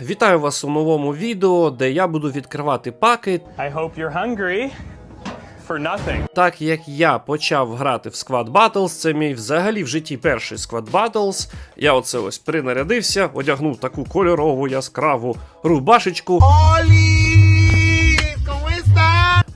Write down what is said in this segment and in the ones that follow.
Вітаю вас у новому відео, де я буду відкривати паки, I hope you're hungry for nothing. так як я почав грати в Squad Battles, це мій взагалі в житті перший Squad Battles. Я оце ось принарядився, одягнув таку кольорову яскраву рубашечку.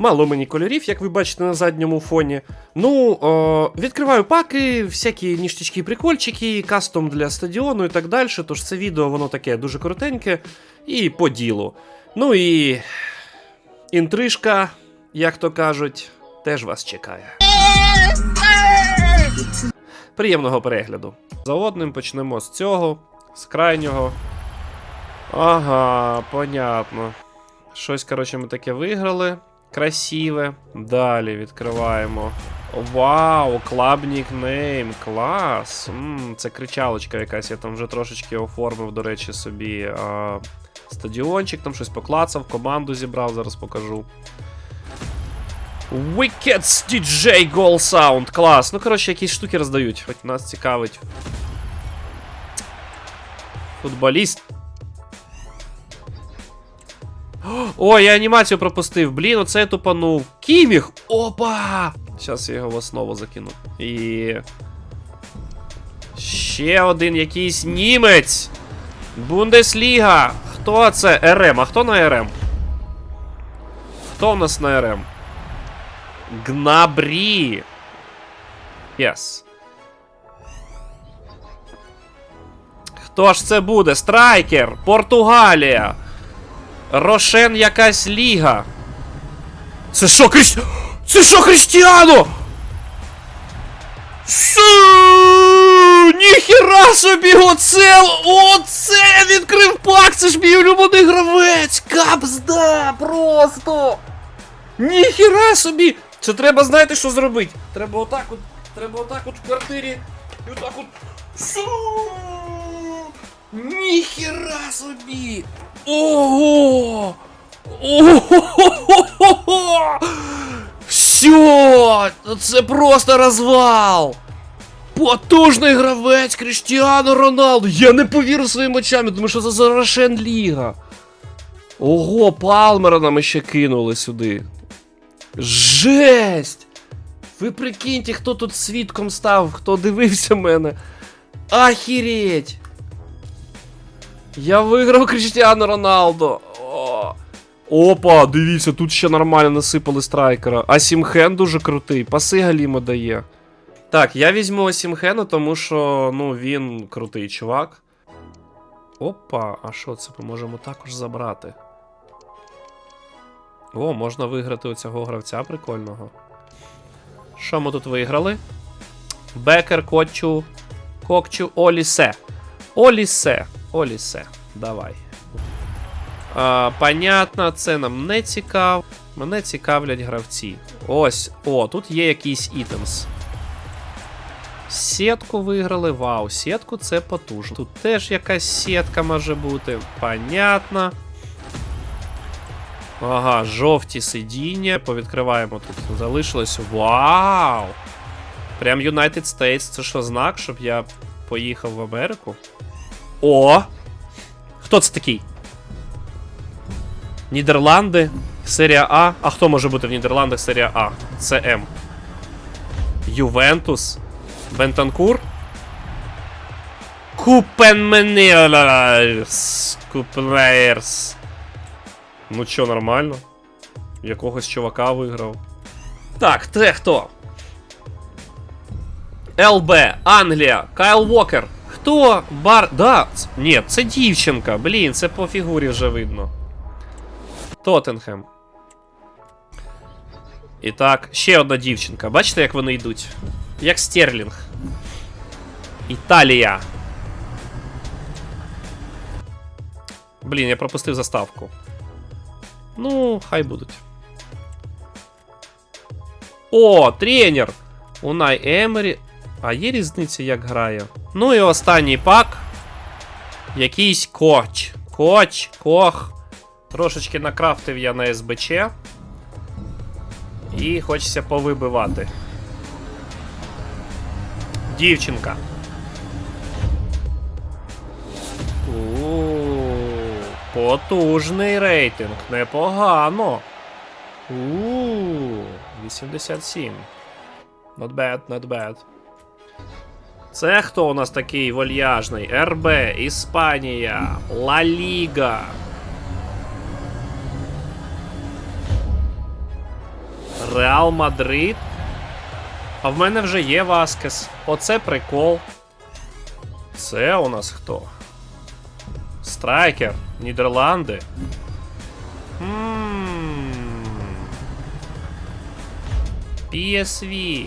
Мало мені кольорів, як ви бачите на задньому фоні. Ну, о, відкриваю паки, всякі ніштячки, прикольчики, кастом для стадіону і так далі. Тож це відео воно таке дуже коротеньке і по ділу. Ну і інтрижка, як то кажуть, теж вас чекає. Приємного перегляду. За одним почнемо з цього, з крайнього. Ага, понятно. Щось, коротше, ми таке виграли. Красиве. Далі відкриваємо. Вау, клаб нікнейм, клас. м це кричалочка якась. Я там вже трошечки оформив, до речі, собі а, стадіончик, там щось поклацав, команду зібрав, зараз покажу. Wicked DJ Goal Sound. Клас. Ну, коротше, якісь штуки роздають. Хоч нас цікавить. Футболіст. Ой, я анімацію пропустив. Блін, оце я тупанув. Кіміх! Опа! Зараз я його в основу закину. І. Ще один якийсь німець. Бундесліга. Хто це? РМ. А хто на РМ? Хто у нас на РМ? Гнабрі. Єс. Хто ж це буде? Страйкер! Португалія! Рошен якась ліга. Це що, Кріс... Це що, Христіано? Су! Ніхіра собі оце! Оце відкрив пак! Це ж мій улюблений гравець! Капзда! Просто! Ніхіра собі! Це треба, знаєте, що зробити? Треба отак от. Треба отак от в квартирі. І отак от. Су! Ніхіра собі! Ого! Ого! Все! Це просто розвал! Потужний гравець Кріштіану Роналду! Я не повірю своїм очам, я думаю, що це Зарошен Ліга. Ого, Палмера нам ще кинули сюди. Жесть! Ви прикиньте, хто тут свідком став, хто дивився мене. Ахереть! Я виграв Кріштіану Роналдо. Опа, дивіться, тут ще нормально насипали страйкера. А Сімхен дуже крутий, паси Галіма дає. Так, я візьму Сімхена, тому що ну, він крутий чувак. Опа, а що це ми можемо також забрати? О, можна виграти у цього гравця прикольного. Що ми тут виграли? Бекер, Котчу, Кокчу, Олісе. Олісе. Олісе. Давай. А, понятно, це нам не цікав. Мене цікавлять гравці. Ось, о, тут є якийсь ітемс. Сітку виграли. Вау, сітку це потужно. Тут теж якась сітка може бути. Понятно. Ага, жовті сидіння. Повідкриваємо тут. Залишилось. Вау! Прям United States. Це що, знак, щоб я поїхав в Америку? О! Хто це такий? Нідерланди, серія А. А хто може бути в Нідерландах серія А? Це М. Ювентус. Бентанкур. Купенменерс. Купенерс. Ну чо, нормально? Якогось чувака виграв. Так, це хто? ЛБ, Англія, Кайл Вокер. Хто? Бар. Да. Ні, це дівчинка. Блін, це по фігурі вже видно. Тоттенхем. І так, ще одна дівчинка. Бачите, як вони йдуть? Як Стерлінг. Італія. Блін, я пропустив заставку. Ну, хай будуть. О, тренер! Унай Емері. А є різниця, як грає? Ну і останній пак. Якийсь коч. Коч, кох. Трошечки накрафтив я на СБЧ. І хочеться повибивати. Дівчинка. У-у-у. Потужний рейтинг, непогано. Ууу, 87. Not bad, not bad. Це хто у нас такий вольяжний? РБ, Іспанія, Ла Ліга. Реал Мадрид. А в мене вже є Васкес. Оце прикол. Це у нас хто? Страйкер. Нідерланди. М. PSV.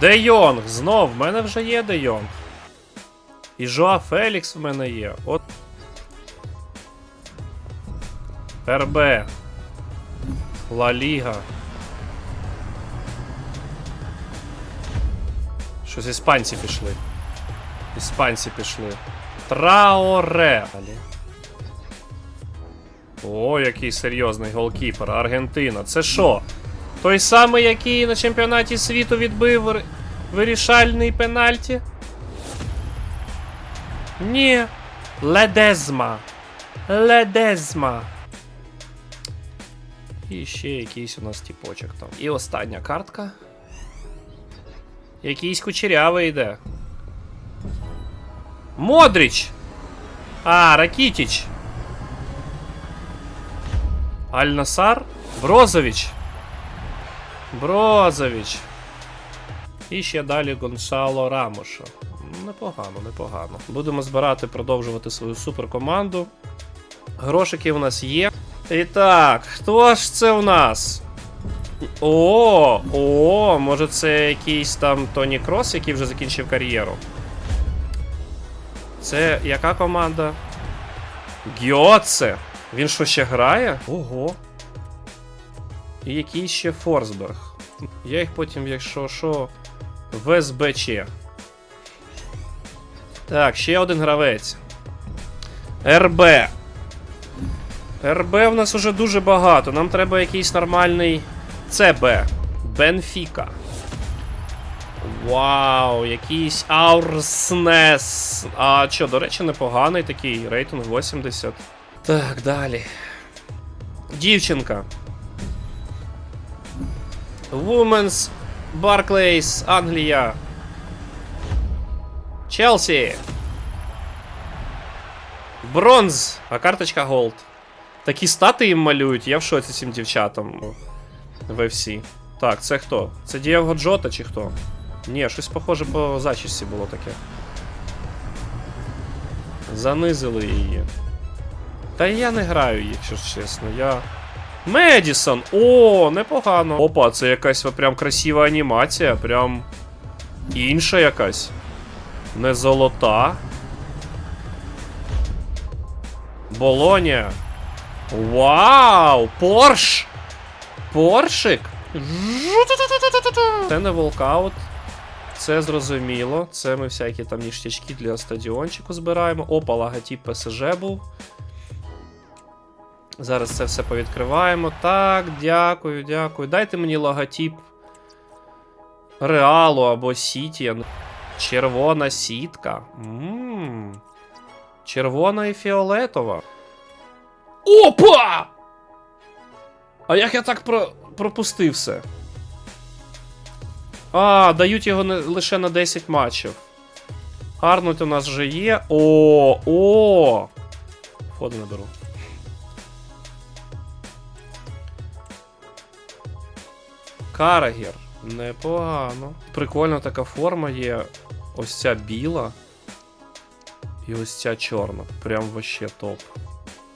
Де Йонг? Знов, в мене вже є Де Йонг. І Жоа Фелікс в мене є. От. РБ. Ла Ліга. Щось іспанці пішли. Іспанці пішли. Траоре. О, який серйозний голкіпер. Аргентина. Це що? Той самий, який на чемпіонаті світу відбив вирішальний пенальті? Ні. Ледезма. Ледезма. І ще якийсь у нас тіпочок там. І остання картка. Якийсь кучерявий йде. Модріч! А, Ракітіч. Аль-Насар? Брозович. Брозович. І ще далі Гонсало Рамоша. Непогано, непогано. Будемо збирати, продовжувати свою суперкоманду. Грошики у нас є. І так, хто ж це у нас? О, о, може це якийсь там Тоні Крос, який вже закінчив кар'єру. Це яка команда? Гьоце. Він що ще грає? Ого. І якийсь ще Форсберг. Я їх потім, якщо що, в СБЧ. Так, ще один гравець. РБ. РБ в нас уже дуже багато. Нам треба якийсь нормальний ЦБ. Бенфіка. Вау, якийсь Аурснес. А що, до речі, непоганий такий рейтинг 80. Так, далі. Дівчинка. Women's Barclays, Англія. Челсі. Бронз. А карточка Голд. Такі стати їм малюють, я в шоці цим дівчатам в FC. Так, це хто? Це Дієго Джота чи хто? Ні, щось похоже по зачісті було таке. Занизили її. Та я не граю їх, якщо чесно. Я. Медісон! О, непогано. Опа, це якась прям красива анімація, прям інша якась. Не золота. Болоня. Вау! Порш! Поршик! Це не волкаут. Це зрозуміло. Це ми всякі там ніштячки для стадіончику збираємо. Опа, логотип ПСЖ був. Зараз це все повідкриваємо. Так, дякую, дякую. Дайте мені логотип Реалу або Сіті. Червона сітка. Ммм. Червона і фіолетова. Опа! А як я так про... пропустив все? А, дають його не... лише на 10 матчів. Арнольд у нас вже є. О, о! Входу не беру. Карагер. Непогано. Прикольна така форма є. Ось ця біла. І ось ця чорна. Прям вообще топ.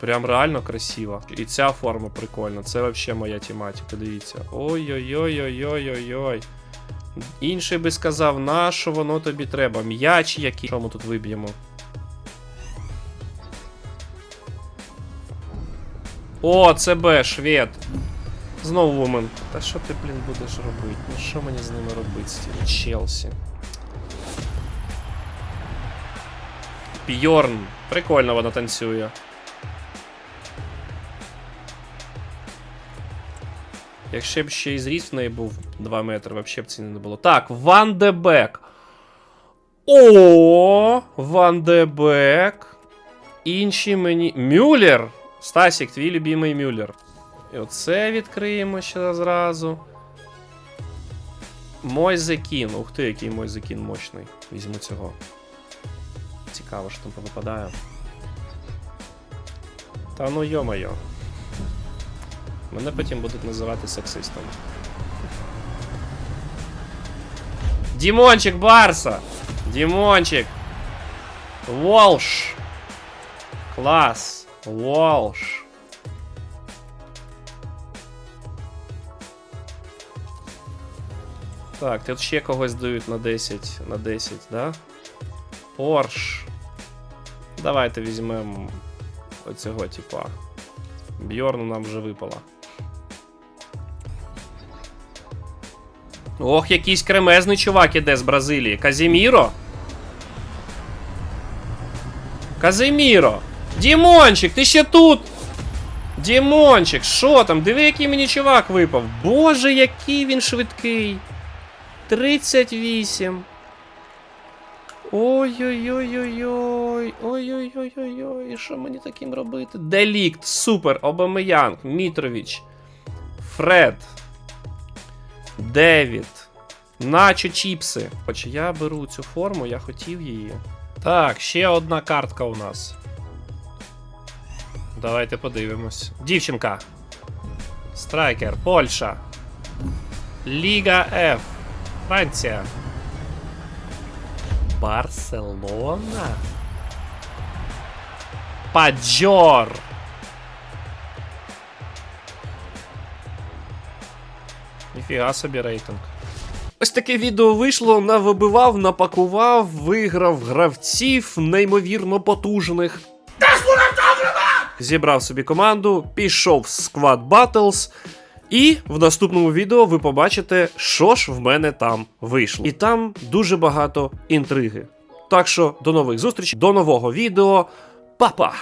Прям реально красиво. І ця форма прикольна. Це вообще моя тематика, дивіться. Ой-ой-ой-ой-ой-ой-ой. Інший би сказав, на що воно тобі треба? М'яч який. Що ми тут виб'ємо? О, це Б, швед. Знову вумен. Та що ти, блін, будеш робити? Ну що мені з ними робити, з цим Челсі? Бьорн. Прикольно вона танцює. Якщо б ще і зріст в неї був 2 метри, вообще б ціни не було. Так, Ван де Бек. О, Ван де Бек. інші мені. Мюллер! Стасік, твій любимий Мюллер. І оце відкриємо ще зразу. Мойзекін. Ух ти, який Мойзекін мощний. Візьму цього. Цікаво, що там повипадає. Та ну йо-моє. Мене потім будуть називати сексистом. Дімончик Барса! Дімончик! Волш! Клас! Волш! Так, тут ще когось дають на 10, на 10, да? Порш. Давайте візьмемо оцього типа. Бьорну нам вже випала. Ох, якийсь кремезний чувак іде з Бразилії. Казіміро? Казиміро! Дімончик, ти ще тут! Дімончик, що там? Диви, який мені чувак випав. Боже, який він швидкий. 38. Ой-ой-ой-ой-ой. Ой-ой-ой-ой-ой. І що мені таким робити? Делікт, супер, Обамеянг, Мітрович, Фред, Девід, Начо Чіпси. Хоч я беру цю форму, я хотів її. Так, ще одна картка у нас. Давайте подивимось. Дівчинка. Страйкер, Польща. Ліга F. Франція. Барселона. Паджор. Ніфіга собі рейтинг. Ось таке відео вийшло, навибивав, напакував, виграв гравців неймовірно потужних. Зібрав собі команду, пішов в Squad Battles. І в наступному відео ви побачите, що ж в мене там вийшло. І там дуже багато інтриги. Так що до нових зустрічей, до нового відео. Па-па!